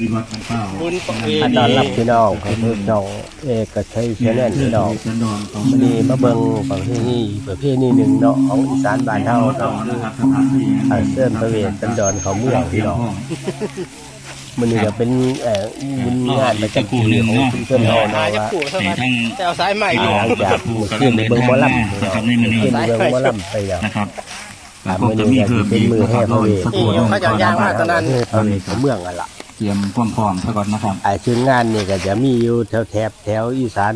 ที่วัดมันเป้าบุญประเพอันณีนอนรับพี่น้องของพี่น้องเอกชัยเชนแนลพี่น้องสันดอนของวันนี้มาเบิ่งประเพณีประเพณีหนึ่งเนาะของอีสานบ้านเฮาต่อเนาะนะครับสถานที่อาเส้นพระเวทสันดอนเขาเมืองพี่น้องมันนี่ก็เป็นเอ่อบุญงานประจำปีของชุมชนเฮาหาเนาะจะว่าปลูกเท่านั้นทั้งแต่เอาสายใหม่อยู่หลังจากมื้อคืนเบิ่งหมอลำพี่น้องขึ้นเบิ่งหมอลำไปแล้วนะครับอ่ามื้อนี้ก็สิเป็นมือแห่พระเวทนี่เขาจะย่างมาตอนนั้นเพื่อพระเวทเขาเมืองอะล่ะ เตรียมความพร้อมซะก่อนนะครับ ไอ้ชื่องานนี่ก็จะมีอยู่แถวแถบแถวอีสาน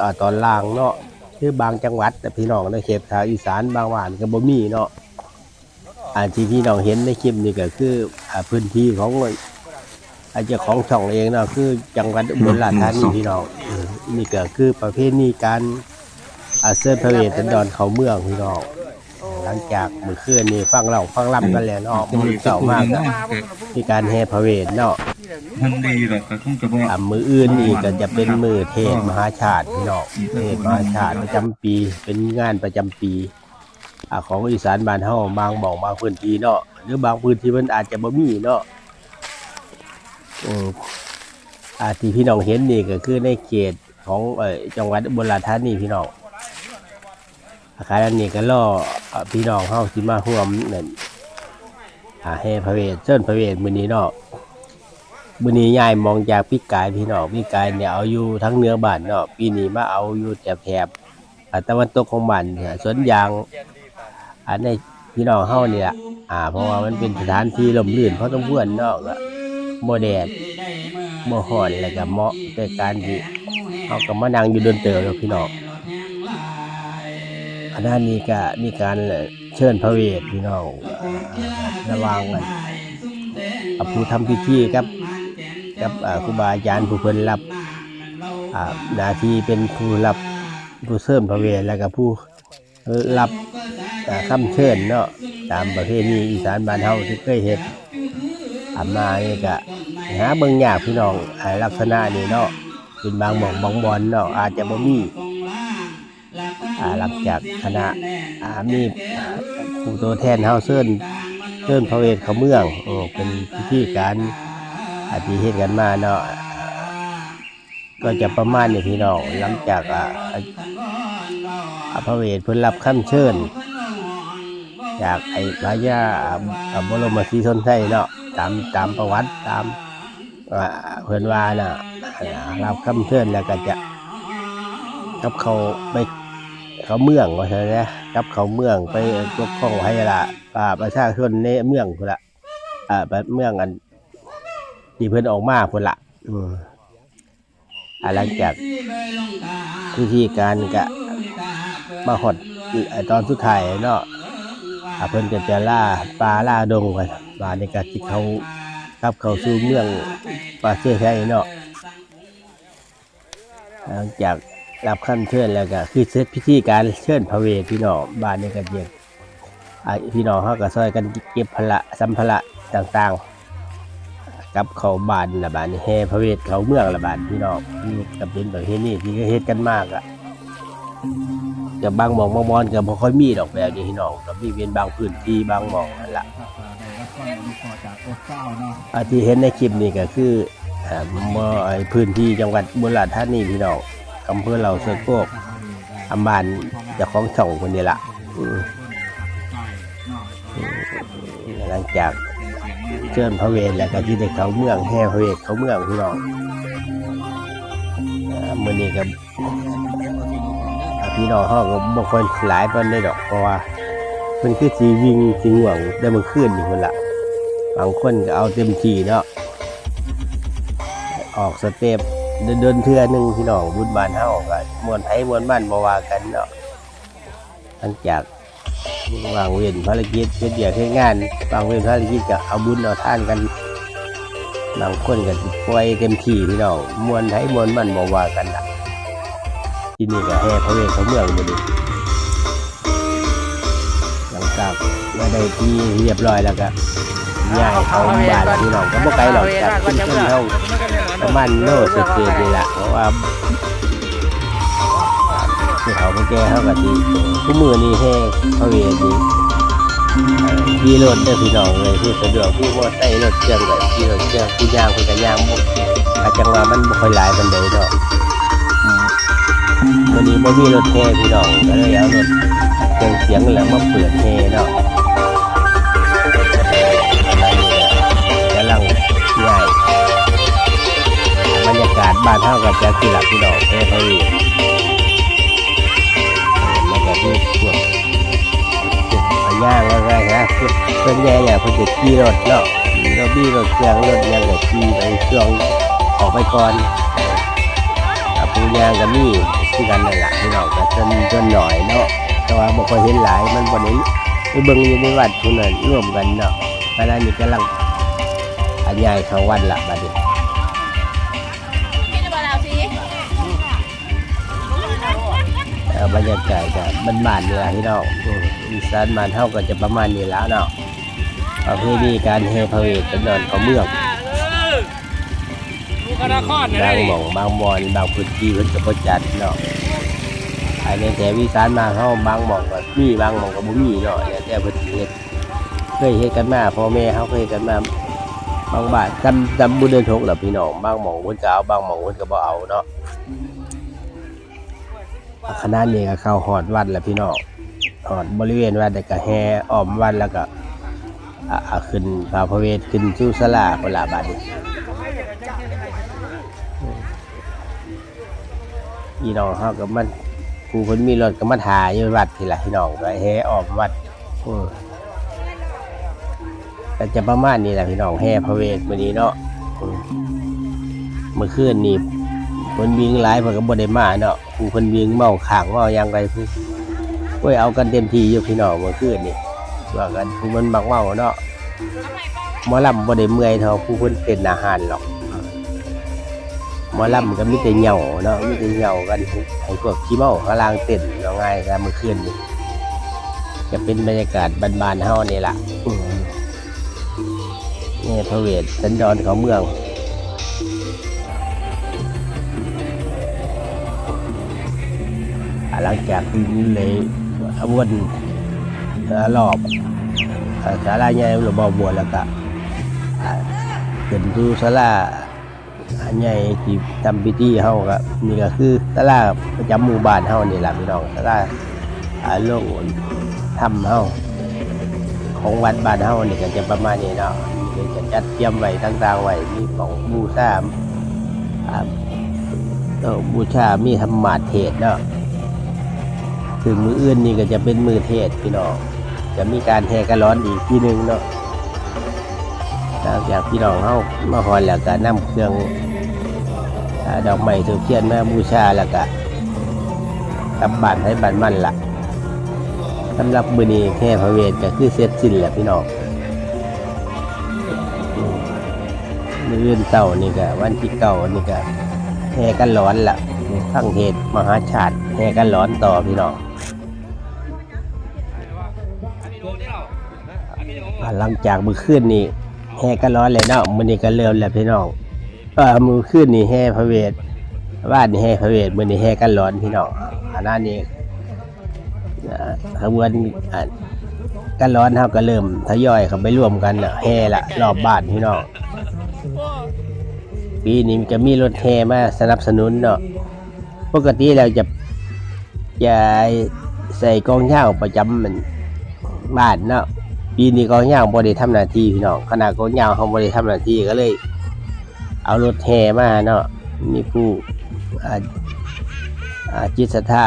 อ่าตอนล่างเนาะคือบางจังหวัดแต่พี่น้องในเขตทางอีสานบางหวานก็บ่มีเนาะอันที่พี่น้องเห็นในคลิปนี่ก็คืออ่าพื้นที่ของอาจจะของช่องเองเนาะคือจังหวัดอุบลราชธานีพี่น้องอืมนี่ก็คือประเพณีการอาเซินพระเวทสันดอนเขาเมืองพี่น้อง หลังจากเมื่อคืนนี่ฟังเล่าฟังล่ำกันแล้วเนาะมื้อเช้ามากก็มีการแห่พระเวทเนาะมันดีแบบก็คงจะบอกอ่ามืออื่นอีกก็จะเป็นมือเทศมหาชาติพี่น้องเทศมหาชาติประจำปี เป็นงานประจำปีอ่าของอีสานบ้านเฮาบางหม่องบางพื้นที่เนาะหรือบางพื้นที่มันอาจจะบ่มีเนาะอืมอ่าที่พี่น้องเห็นนี่ก็คือในเขตของเอ่อจังหวัดอุบลราชธานีพี่น้อง อาคารอันนี้ก็ล่อพี่น้องเฮาสิมาร่วมนั่นอาให้พระเวทเชิญพระเวทมื้อนี้เนาะมื้อนี้ยายมองจากพี่กายพี่น้องพี่กายเนี่ยเอาอยู่ทั้งเนื้อบ้านเนาะปีนี้มาเอาอยู่แถบแถบตะวันตกของบ้านเนี่ยสวนยางอันในพี่น้องเฮานี่ล่ะอ่า เพราะว่ามันเป็นสถานที่ลมลื่นเพราะต้องเพื่อนเนาะก็บ่แดดบ่ร้อนแล้วก็เหมาะในการที่เฮาก็มานั่งอยู่ดนเตอแล้วพี่น้อง อันนั้นนี่ก็มีการเชิญพระเวทพี่น้องระวังกันกับผู้ทำพิธีครับกับครูบาอาจารย์ผู้เพิ่นรับหน้าที่เป็นผู้รับผู้เสริมพระเวทแล้วก็ผู้รับอ่าคำเชิญเนาะตามประเพณีอีสานบ้านเฮาที่เคยเฮ็ดอามานี่ก็หาเบิ่งยากพี่น้องลักษณะนี้เนาะเป็นบางหม่องบางบอนเนาะอาจจะบ่มี หลังจากคณะอามีผู้ตัวแทนเฮาเชิญเชิญพระเวทเขาเมืองอเป็นพิธีการอาทิเฮ็ดกันมาเนาะก็จะประมาณนี้พี่น้องหลังจากอพระเวทเพิ่นรับคำเชิญ จากไอ้พระยาบรมศรีชนชัยเนาะตามตามประวัติตามเพิ่นว่าน่ะอ่ารับคำเชิญแล้วก็จะกับเขาไป เขาเมืองว่าใช่ไหมกับเขาเมืองไปปกครองให้ละป่าประชาชนในเมืองพุ่นละอ่าแบบเมืองอันที่เพิ่นออกมาพุ่นละอืมอ่าหลังจากพิธีการกะมาหดอตอนสุดท้ายเนาะอาเพิ่นก็จะล่าปลาล่าดงกันปลาในกะที่เขากลับเขาสู่เมืองป่าเชื่อไทยเนาะหลังจาก รับคำเชิญแล้วก็คือเสร็จพิธีการเชิญพระเวทพี่น้องบ้านในกะเยอ่าพี่น้องเขาก็ช่วยกันเก็บพละสัมภาระต่างๆ กับเขาบานละบานแห่พระเวทเขาเมืองละบานพี่น้องนี่ก็เป็นแบบนี้ที่ก็เฮ็ดกันมากอะกับบางหมองบางบอนก็บ่ค่อยมีดอกแบบนี้พี่น้องก็มีเป็นบางพื้นที่บางหมองนั่นละอาที่เห็นในคลิปนี้ก็คือเมื่อไอพื้นที่จังหวัดบุรีรัมย์ธานีพี่น้อง อำเภอเราเสือโกกอำบานเจ้าของช่องคนนี้ละหลังจากเชิญพระเวทแล้วก็ที่ได้เขาเมืองแห่พระเวทเขาเมืองพี่น้องอ่ามื้อนี้ก็อ่าพี่น้องเฮาก็บ่ค่อยหลายปานใดดอกเพราะว่าเพิ่นคือสิวิ่งสิง่วงได้มื้อคืนนี่พุ่นละบางคนก็เอาเต็มทีเนาะออกสเต็ป เดินเทื่อหนึงพี่น้องบุญบานเฮาก็มวนไผมวนมันบ่ว่ากันเนาะหลังจากวางเว้นภารกิจเฮ็ดเดียกเฮ็ดงานวางเว้นภารกิจก็เอาบุญเอาท่านกันบางคนก็สิปล่อยเต็มที่พี่น้องมวนไทยมวนมันบ่ว่ากันละที่นี่ก็แห่พระเวทเขาเมืองบ่ดีหลังจากมาได้ที่เรียบร้อยแล้วก็ย้ายเขาบ้านพี่น้องก็บ่ไกลหรอกจากชุมชนเฮา ประมาณโลเศษๆนี่ล่ะเพราะว่าที่เขาบ่แก่เฮาก็สิทุกมื้อนี้แห่พระเวทนี่ขี่รถเด้อพี่น้องเลยผู้สะดวกผู้มอไซค์รถเครื่องก็ขี่รถเครื่องผู้ย่างเพิ่นก็ย่างบ่อาจังว่ามันบ่ค่อยหลายปานใดเนาะอืมวันนี้บ่มีรถแห่พี่น้องก็เลยเอารถเครื่องเสียงแล้วมาเปิดแห่เนาะ บ้านเฮาก็จะคือหลักพี่น้องแห่พะวีมันก็มีพวกพวกพย่างแล้วก็นะพวกเพิ่นแย่เนี่ยเพิ่นจะขี่รถเนาะรถบี้รถเครื่องรถยังก็ขี่ไปช่วงออกไปก่อนอ่าปูยางก็มีคือกันนั่นแหละพี่น้องก็จนจนหน่อยเนาะแต่ว่าบ่ค่อยเห็นหลายมันบ่เห็นไปเบิ่งอยู่ในวัดพุ่นน่ะร่วมกันเนาะขณะนี้กำลังอันใหญ่เขาวัดละบัดนี้ เอ่อบรรยากาศก็บ้านๆนี่ล่ะพี่น้องอืมอีสานบ้านเฮาก็จะประมาณนี้แล้วเนาะประเพณีการแห่พระเวทเป็นนอนของเมือง ลูกกระคอนบางหม่องบางบอนบางพื้นที่เพิ่นก็บ่จัดเนาะอันนี้แต่วิสานมานเฮาบางหม่องก็มีบางหม่องก็บ่มีเนาะแล้วแต่เพิ่นสิเฮ็ดเคยเฮ็ดกันมาพ่อแม่เฮาเคยเฮ็ดกันมาบางบ้านจำจำบุญเดือนหกล่ะพี่น้องบางหม่องเพิ่นก็เอาบางหม่องเพิ่นก็บ่เอาเนาะ คณะนี้ก็เข้าฮอดวัดแล้วพี่น้องฮอดบริเวณวัดแล้วก็แห่อ้อมวัดแล้วก็ขึ้นพระพระเวทขึ้นสู่ศาลาพุ่นล่ะบัดนี้พี่น้องเขาก็มันผู้คนมีรถก็มาถ่ายวัดทีละพี่น้องก็แห่ออกวัดอืมก็จะประมาณนี้แหละพี่น้องแห่พระเวทวันนี้เนาะเมื่อคืนนี้ คนวิ่งหลายเพิ่นก็บ่ได้มาเนาะผู้คนวิ่งเมาขางเมาหยังไรผู้โอ้ยเอากันเต็มที่อยู่พี่น้องเมื่อคืนนี่ว่ากันผู้มันบักเมาเนาะหมอลำบ่ได้เมื่อยเท่าผู้คนเป็นอาหารหรอกหมอลำก็มีแต่เหย่าเนาะมีแต่เหย่ากันให้พวกขี้เมาเขาลางเต้นเอาง่ายกันเมื่อคืนนี้จะเป็นบรรยากาศบานๆเฮานี่ล่ะนี่พระเวทสันดอนของเมือง หลังจากเลยวนรอบเอ่อศาลาใหญ่หรือบ่อบัวแล้วก็เป็นดูศาลาอันใหญ่ที่ทำพิธีเฮาก็นี่ก็คือตลาประจำหมู่บ้านเฮานี่แหละพี่น้องตลาดอาโลกทำเฮาของวัดบ้านเฮานี่ก็จะประมาณนี้เนาะนี่ก็จะจัดเตรียมไว้ต่างๆไว้มีของบูชาบูชามีธรรมาเทศเนาะ ถึงมืออื่นนี่ก็จะเป็นมือเทศพี่น้องจะมีการแห่กระร้อนอีกทีหนึ่งเนาะหลังจากพี่น้องเฮามาฮอนแล้วก็นำเครื่องดอกไม้ถูกเทียนมาบูชาแล้วก็กลับบานให้บานมันล่ะสำหรับมือนี้แค่พระเวทก็คือเสร็จสิ้นแล้วพี่น้องมืออื่นเช้านี่ก็วันที่เก้านี่ก็แห่กันร้อนล่ะทั้งเทศมหาชาติแห่กันร้อนต่อพี่น้อง หลังจากมือขึ้นนี่แห่กันร้อนเลยเนาะมื้อนี้ก็เริ่มแล้วพี่น้องเออมือขึ้นนี่แห่พระเวทบ้านนี่แห่พระเวทมือนี้แห่กันร้อนพี่น้องขณะนี้อ่ขบวนกันร้อนเฮาก็เริ่มทยอยเขาไปร่วมกันแล้วแห่ละรอบบ้านพี่น้องปีนี้จะมีรถแห่มาสนับสนุนเนาะปกติเราจะจะใส่กองเช่าประจำมัน บ้านเนาะปีนี้กองยาวบริทำหน้าที่พี่น้องขณะกองยาวเขาบริทำหน้าที่ก็เลย เอารถแห่มาเนาะมีผู้อาอ่าจิตศรัทธา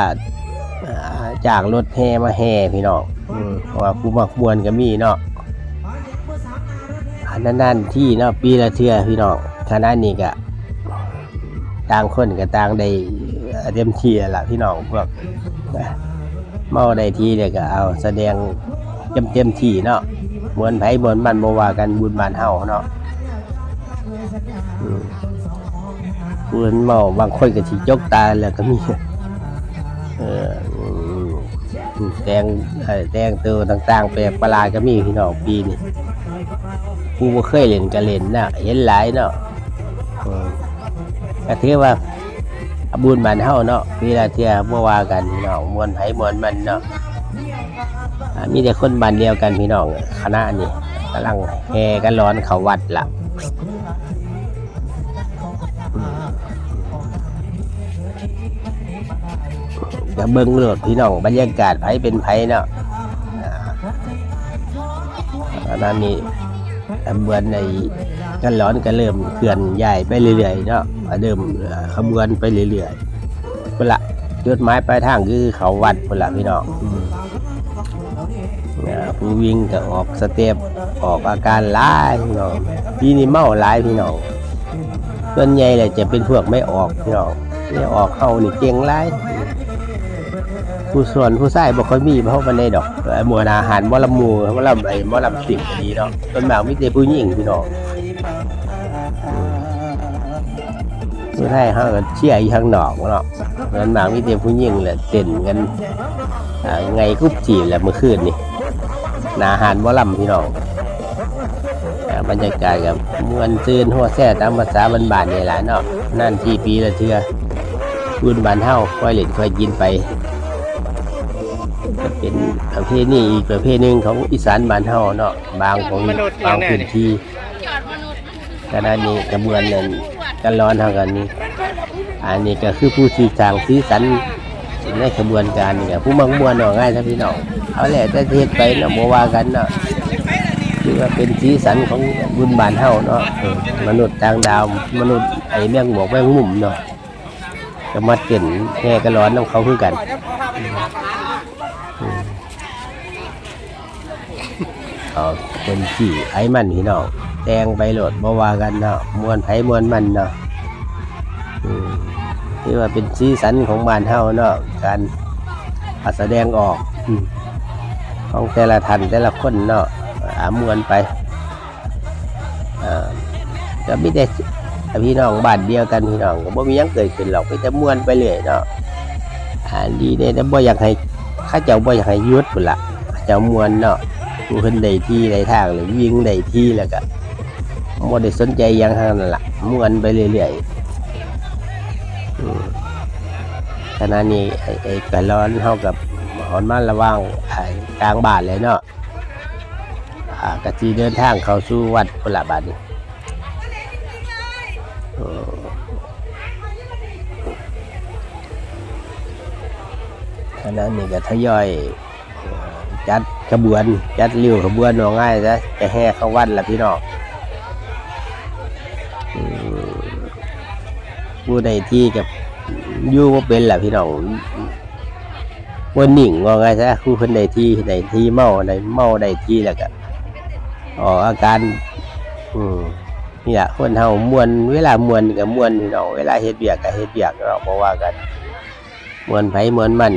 จากรถแห่มาแห่พี่น้องเพราะว่าผู้มักบวนก็มีเนาะอันนั้นที่เนาะปีละเทื่อพี่น้องคณะนี้ก็ต่างคนก็ต่างได้เต็มที่ละพี่น้องพวกเมาได้ทีเดียวก็เอาแสดง เต็มเต็มที่เนาะเหมวนไผมวนมันบ่ว่ากันบุญบานเฮาเนาะอืมบุญเมาบางคนก็สิจกตาแล้วก็มีเออแตงเอ่อแต่งตัวต่างๆแปลกประหลาดก็มีพี่น้องปีนี้ผู้บ่เคยเล่นก็เล่นนะเห็นหลายเนาะก็ถือว่าบุญบานเฮาเนาะเวลาเที่ยบ่ว่ากันพี่น้องมวนไผมวนมันเนาะ มีแต่คนบ้านเดียวกันพี่น้องคณะนี่กำลังแห่กันร้อนเขาวัดละจะเบิ่งโลดพี่น้องบรรยากาศไผเป็นไผเนาะอ่าอันนั้นนี่ตำบวนในกันร้อนก็เริ่มเคลื่อนย้ายไปเรื่อยๆเนาะเริ่มขบวนไปเรื่อยๆพุ่นละจุดหมายปลายทางคือเขาวัดพุ่นละพี่น้องอ ผู้วิ่งก็ออกสเต็ปออกอาการหลายพี่น้องพี่นี่เมาหลายพี่น้องส่วนใหญ่เลยจะเป็นพวกไม่ออกพี่น้องไม่ออกเข้านี่เก่งหลายผู้ส่วนผู้ใส่บ่ค่อยมีเพราะมันได้ดอกหมวดอาหารมอลำมูมอลำไอมอลำสิ่งดีเนาะต้นมากมีแต่ผู้หญิงพี่น้องผู้ไทยเฮาเชียอยู่ข้างนอกเนาะต้นมากมีแต่ผู้หญิงแหละเต้นกันไงกุ๊บจีบแหละเมื่อคืนนี่ นาอาหารหมอลำพี่น้องบรรยากาศกับมวนซื่นหัวแซ่ตามภาษาบ้านๆนี่แหละเนาะนั่นที่ปีละเทื่อบุญบ้านเฮาค่อยเล่นค่อยกินไปเป็นประเภทนี้อีกประเภทหนึ่งของอีสานบานเฮาเนาะบางของบางพื้นที่ขณะนี้กระบวนนั้นกันร้อนเท่ากันนี้ อันนี้ก็คือผู้สื่อสางสีสัน ในกระบวนการนี่ก็ผู้มักมวนเนาะง่ายท่านพี่น้องเอาแหละแต่เทศไปเนาะบ่ว่ากันเนาะคือว่าเป็นสีสันของบุญบานเฮาเนาะมนุษย์ต่างดาวมนุษย์ไอ้แมงหมวกแมงมุมเนาะก็มาเต้นแห่กันร้อนน้ำเขาคือกันเอาเป็นที่ไอ้มันพี่น้องแตงไปโหลดบ่ว่ากันเนาะมวนไผมวนมันเนาะ ที่ว่าเป็นสีสันของบ้านเฮาเนาะการแสดงออกของแต่ละท่านแต่ละคนเนาะอามวนไปอ่าก็มีแต่พี่น้องบ้านเดียวกันพี่น้องก็บ่มียังเกิดขึ้นหรอกมีแต่มวนไปเรื่อยเนาะอ่าดีเด้แต่บ่อยากให้ข้าเจ้าบ่อยากให้ยุดพุ่นล่ะเจ้ามวนเนาะผู้เพิ่นได้ที่ได้ทางเลยวิ่งได้ที่แล้วก็บ่ได้สนใจยังทางนั้นละมวนไปเรื่อยๆ ขณะนี้ไอ้ไอ้กะร้อนเฮากับหอนมาระว่างไอ้กลางบ้านเลยเนาะอ่ากะสิเดินทางเข้าสู่วัดพุ่นละบัดนี้เออขณะนี้ก็ทยอยจัดขบวนจัดเลี้ยวขบวนว่าง่ายซะจะแห่เข้าวัดละพี่น้องผู้ใดที่กับ อยู่ว่าเป็นล่ะพี่น้องวันหนิ่งว่าไง่ายซะคู่คนใดที่ใดที่เมาใดเมาใดที่แล้วก็อออาการ อืมนี่แหละคนเฮามวน เวลามวนกับมวนพี่น้องเวลาเฮ็ดเบียกกับเฮ็ดเบียกเราบอกว่ากันมวนไผมวนมัน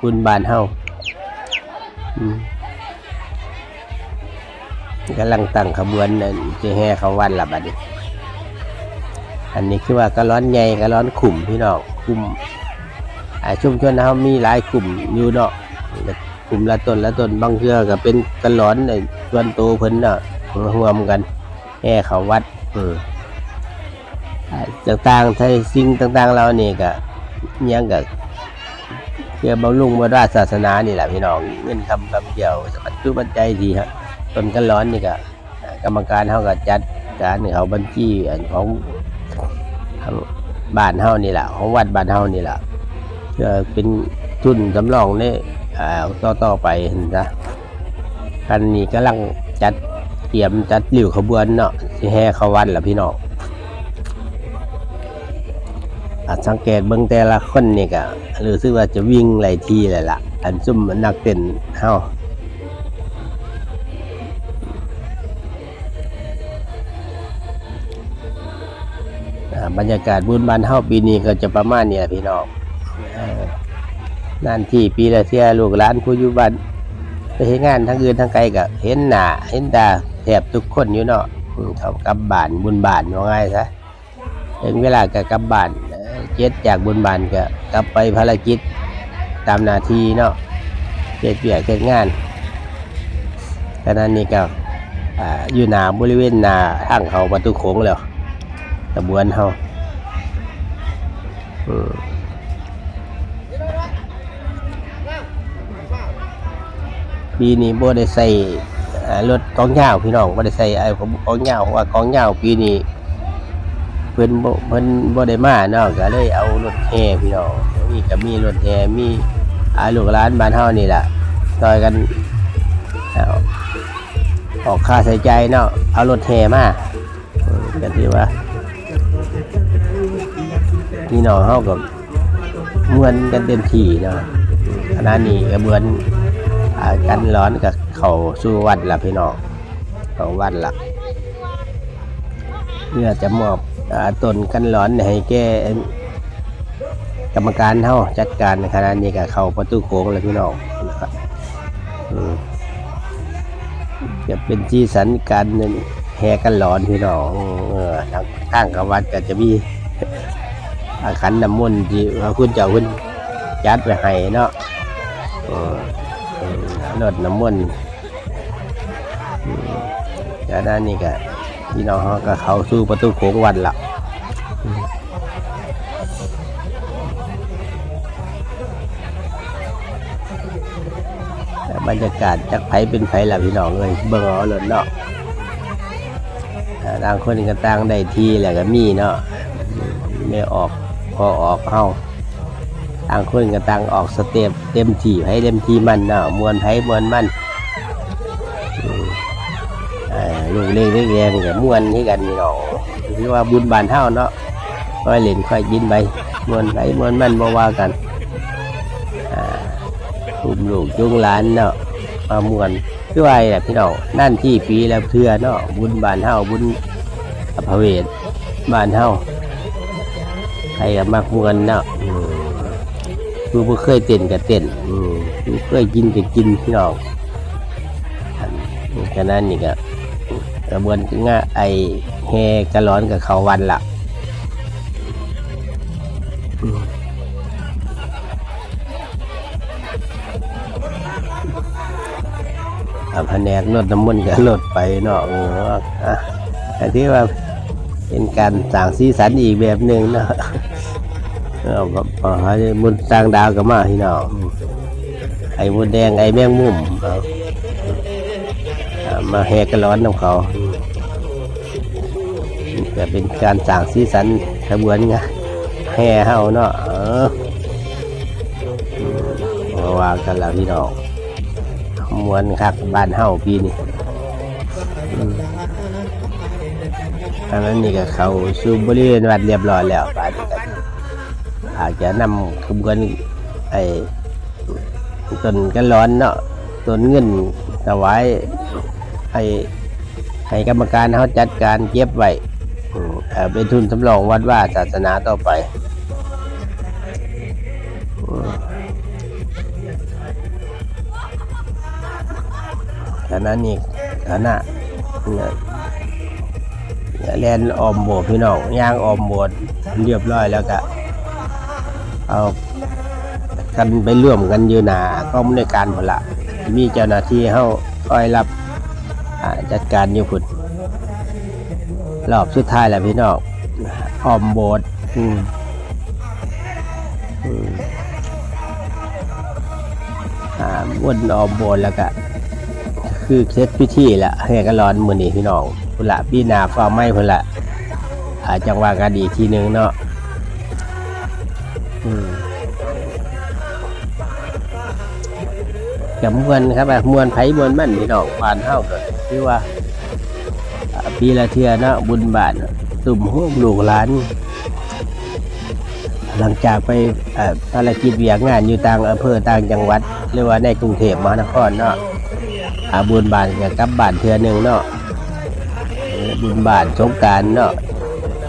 บุญบานเฮาอืมกำลังตั้งขบวนนั่นจะแห่เขาวันละบัดนี้ อันนี้คือว่าก็ร้อนใหญ่ก็ร้อนขุ่มพี่น้องขุ่มอ่าชุมชนเขามีหลายกลุ่มอยู่เนาะกลุ่มละต้นละต้นบางเทื่อก็เป็นกระร้อนในส่วนโตเพิ่นเนาะรวมกันแห่เขาวัดอืมอ่าต่างๆไทยสิ่งต่างๆเราเนี่ก็ยังก็เพื่อบำรุงบำราศาสนานี่แหละพี่น้องเงินทำคำเดียวปัจจุบันใจดีครับต้นกันร้อนนี่ก็กรรมการเขาก็จัดการเขาบัญชีของ บ้านเฮานี่แหละของวัดบ้านเฮานี่แหละเพื่อเป็นทุนสำรองนี่อ่าต่อต่อไปนะคันนี้กำลังจัดเตรียมจัดริ้วขบวนเนาะสิแห่เขาวัดล่ะพี่น้องสังเกตเบิ่งแต่ละคนนี่ก็รู้สึกว่าจะวิ่งหลายทีเลยล่ะ อันซุ่มนักเต้นเฮา บรรยากาศบุญบานเฮาปีนี้ก็จะประมาณนี้พี่น้องนั่นที่ปีละเที่ยลูกหลานผู้อยู่บ้านไปเฮ็ดงานทั้งอื่นทั้งไกลก็เห็นหน้าเห็นตาแทบทุกคนอยู่เนาะเขากลับบ้านบุญบานว่าง่ายซะถึงเวลาก็กลับบ้านเจ็ดจากบุญบานก็กลับไปภารกิจตามนาทีเนาะเจ็ดเบียกเจ็ดงานขณะนี้ก็อ่าอยู่หน้าบริเวณหน้าทางเขาประตูโขงแล้วกระบวนเฮา ปีนี้บ่ได้ใส่รถกองยาวพี่น้องบ่ได้ใส่ไอ้ผมกองยาวเพราะว่ากองยาวปีนี้เพิ่นบ่เพิ่นบ่ได้มาเนาะก็เลยเอารถแห่พี่น้องมีก็มีรถแห่มีอาลูกหลานบ้านเฮานี่ล่ะซอยกันออกค่าใช้จ่ายเนาะเอารถแห่มาก็ถือว่า พี่น้องเฮาก็ม่วนกันเต็มที่เนาะขณะนี้ก็เหมือนอากันร้อนกับเขาสู่วัดละพี่น้องเขาวัดละเพื่อจะมอบอตนกันร้อนให้แก่กรรมการเท่าจัดการขณะนี้ก็เขาประตูโค้งเลยพี่น้องนะครับจะเป็นที่สันการแห่กันร้อนพี่น้องเออทางข้างกับวัดก็จะมี ขันน้ำมนต์ที่พระคุณเจ้าคุณยัดไปให้เนาะรดน้ำมนต์อืมจากนั้นนี่ก็พี่น้องเขาก็เข้าสู่ประตูโค้งวัดละบรรยากาศจากไผเป็นไผละพี่น้องเลยเบิ่งเอาเลยเนาะต่างคนก็ต่างได้ทีแหละก็มีเนาะไม่ออก อออกเฮาต่างคนก็ต่างออกสเต็ปเต็มที่ให้เต็มที่มันเนาะมวนไผมวนมันลูกเล็กเล็กแดงกับมวนที่กันเนาะคือว่าบุญบานเท่าเนาะค่อยเล่นค่อยยินไปมวนไปมวนมันบ่ว่ากันอ่าลูกลูกจุงหลานเนาะมามวนคือว่าแหละพี่น้องนั่นที่ปีแล้วเทื่อเนาะบุญบานเท่าบุญพระเวทบานเท่า ครก็มักมวนเนาะอืมคือบ่เคยเต้นก็เต้นอืมคือเคยกินก็กินพี่น้องฉะนั้นนี่ก็กระบวนง่าไอแฮกระร้อนกับเขาวันละอาแผนกลดน้ำมันก็ลดไปเนาะอออะที่ว่าเป็นการสร้างสีสันอีกแบบหนึ่งเนาะ เอาก็พอให้มุนสร้างดาวก็มาที่นาะอืมไอ้มุนแดงไอ้แมงมุมเอามาแหกกันร้อนของเขาจะเป็นการสร้างสีสันขบวนไงแห่เฮาเนาะเออมาว่ากันแล้วพี่น้องมวนคักบ้านเฮาปีนี้อันนั้นนี่ก็เขาสู่บริเวณวัดเรียบร้อยแล้วป่านนี้ก็ อาจจะนำขบวนไอ้ต้นกันร้อนเนาะต้นเงินถวายให้ให้กรรมการเขาจัดการเก็บไว้เป็นทุนสำรองวัดว่าศาสนาต่อไปอืมขณะนี้ขณะเนี่ยแลนออมโบสถ์พี่น้องย่างออมโบสถ์เรียบร้อยแล้วก็ เอากันไปร่วมกันอยู่หนาก็ไม่ได้การพนละมีเจ้าหน้าที่เข้าคอยรับจัดการอยู่พุ่นรอบสุดท้ายแหละพี่น้องออมโบสถ์อืมอืมอ่าวนออมโบสถ์แล้วก็คือเซตพิธีละให้กันร้อนมือนี้พี่น้องพุ่นละพี่นาฟ้าไหม้พุ่นละอาจังหวะกันอีกทีนึงเนาะ กับมวนครับแบบมวนไผมวนมั่นพี่น้องผ่านเท่ากันคือว่าอ่า ปีละเทือนะบุญบาทตุ่มห้มลูกหลาน หลังจากไปอ่อภารกิจเวียกงานอยู่ต่างอำเภอต่างจังหวัด หรือว่าในกรุงเทพมหานครเนาะอาบุญบาทกับบ้านเทือหนึ่งเนาะบุญบาทสงการเนาะ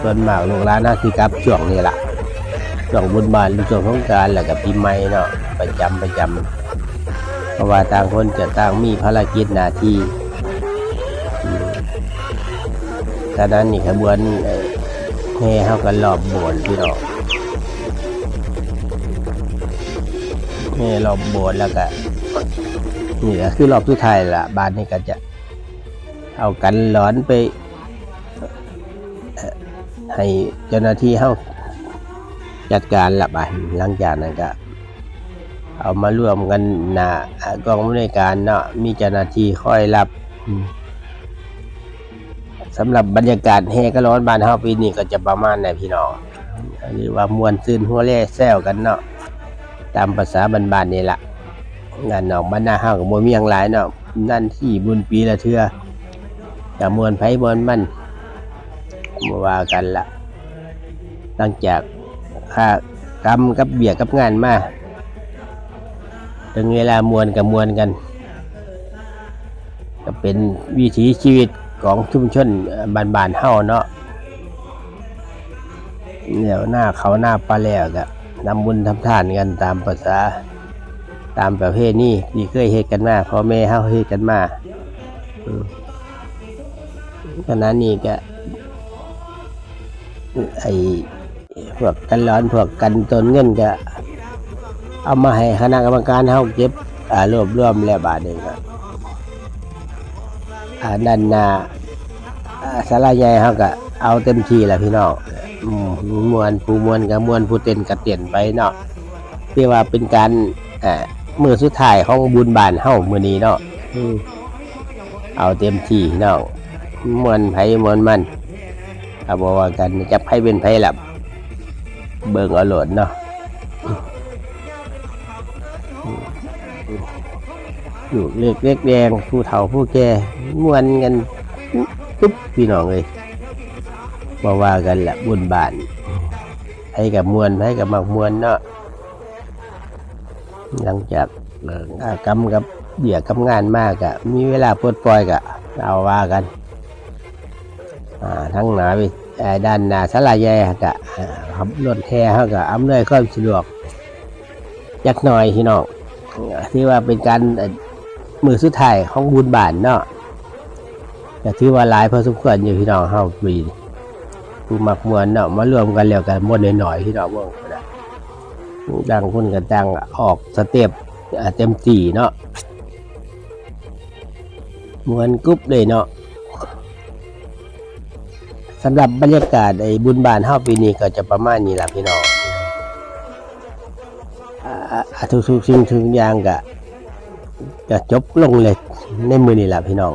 ส่วนมากลูกหลานน่าสิกับช่วงนี้ล่ะ ช่วงบุญบาทหรือช่วงสงกรารแล้วกับปีใหม่เนาะประจำประจำเพราะว่าต่างคนจะต่างมีภารกิจหน้าที่อืมฉะนั้นนี่ขบวนเอ่อแห่เขากันรอบโบสถ์พี่น้องนี่รอบโบสถ์แล้วก็นี่ก็คือรอบสุดท้ายละบ้านนี้ก็จะ เอากันร้อนไป ให้เจ้าหน้าที่เข้า จัดการละบาหลังจากนั้นก็เอามารวมกันหน้ากองบริการเนาะมีเจ้าหน้าที่คอยรับสำหรับบรรยากาศแห่กะร้อนบานเฮาปีนี้ก็จะประมาณนี้พี่น้องอันนี้ว่ามวนซื่นหัวแล่แซวกันเนาะตามภาษาบ้านๆนี่แหละงานนอกบ้านนาเฮาก็บ่มีหยังหลายเนาะนั่นที่บุญปีละเทื่อก็มวนไผมวนมันบ่ว่ากันละหลังจาก ค่ากรรมกับเบียกกับงานมาถึงเวลามวนกับมวนกัน ก็เป็นวิถีชีวิตของชุมชนเอ่อบ้านๆเฮาเนาะเดี๋ยวหน้าเขาหน้าปลาแล้วก็นำบุญทำทานกันตามภาษาตามประเภทนี้ที่เคยเฮ็ดกันมาพ่อแม่เฮาเฮ็ดกันมาขณะนี้ก็ไอ พวกกันร้อนพวกกันตนเงินก็เอามาให้คณะกรรมการเฮาเก็บอ่ารวบรวมแล้วบาทเองครับอ่าด้านหน้าอ่าสาราใหญ่เขาก็เอาเต็มที่แหละพี่น้องอืมมวนผู้มวนกับมวนผู้เต้นกับเต้นไปเนาะที่ว่าเป็นการอ่ามือสุดท้ายของบุญบานเฮามื้อนี้เนาะอืมเอาเต็มที่เนาะมวนไผมวนมันเอาบอกว่ากันจะไผเป็นไผล่ะ เบิ่งเอาโหลดเนาะอยู่เล็กเล็กแดงผู้เฒ่าผู้แก่มวนกันปุ๊บพี่น้องเลยมาว่ากันละบุญบานให้กับมวนให้กับมักมวนเนาะหลังจากเลิกงกับเดี่ยกับงานมากอะมีเวลาปลดปล่อยกะเอาว่ากัน อ่าทั้งหนาไป ด้านหน้าสลาย่กะอ่าขับรถแห่เขากะอำนวยความสะดวกจักหน่อยพี่น้องที่ว่าเป็นการเอ่อมือสุดท้ายของบุญบานเนาะแต่ถือว่าหลายพอสมควรอยู่พี่น้องเฮาปีผู้มักมวนเนาะมารวมกันแล้วกันมวนหน่อยๆพี่น้องเบิ่งนะดังคนกันดังออกสเต็ปเต็มที่เนาะมวนกรุ๊บเลยเนาะ สำหรับบรรยากาศไอ้บุญบานเฮาปีนี้ก็จะประมาณนี้ล่ะพี่น้องอ่าอ่าทุกสิ่งทุกอย่างก็จะจบลงเลยในมือนี่แหละพี่น้อง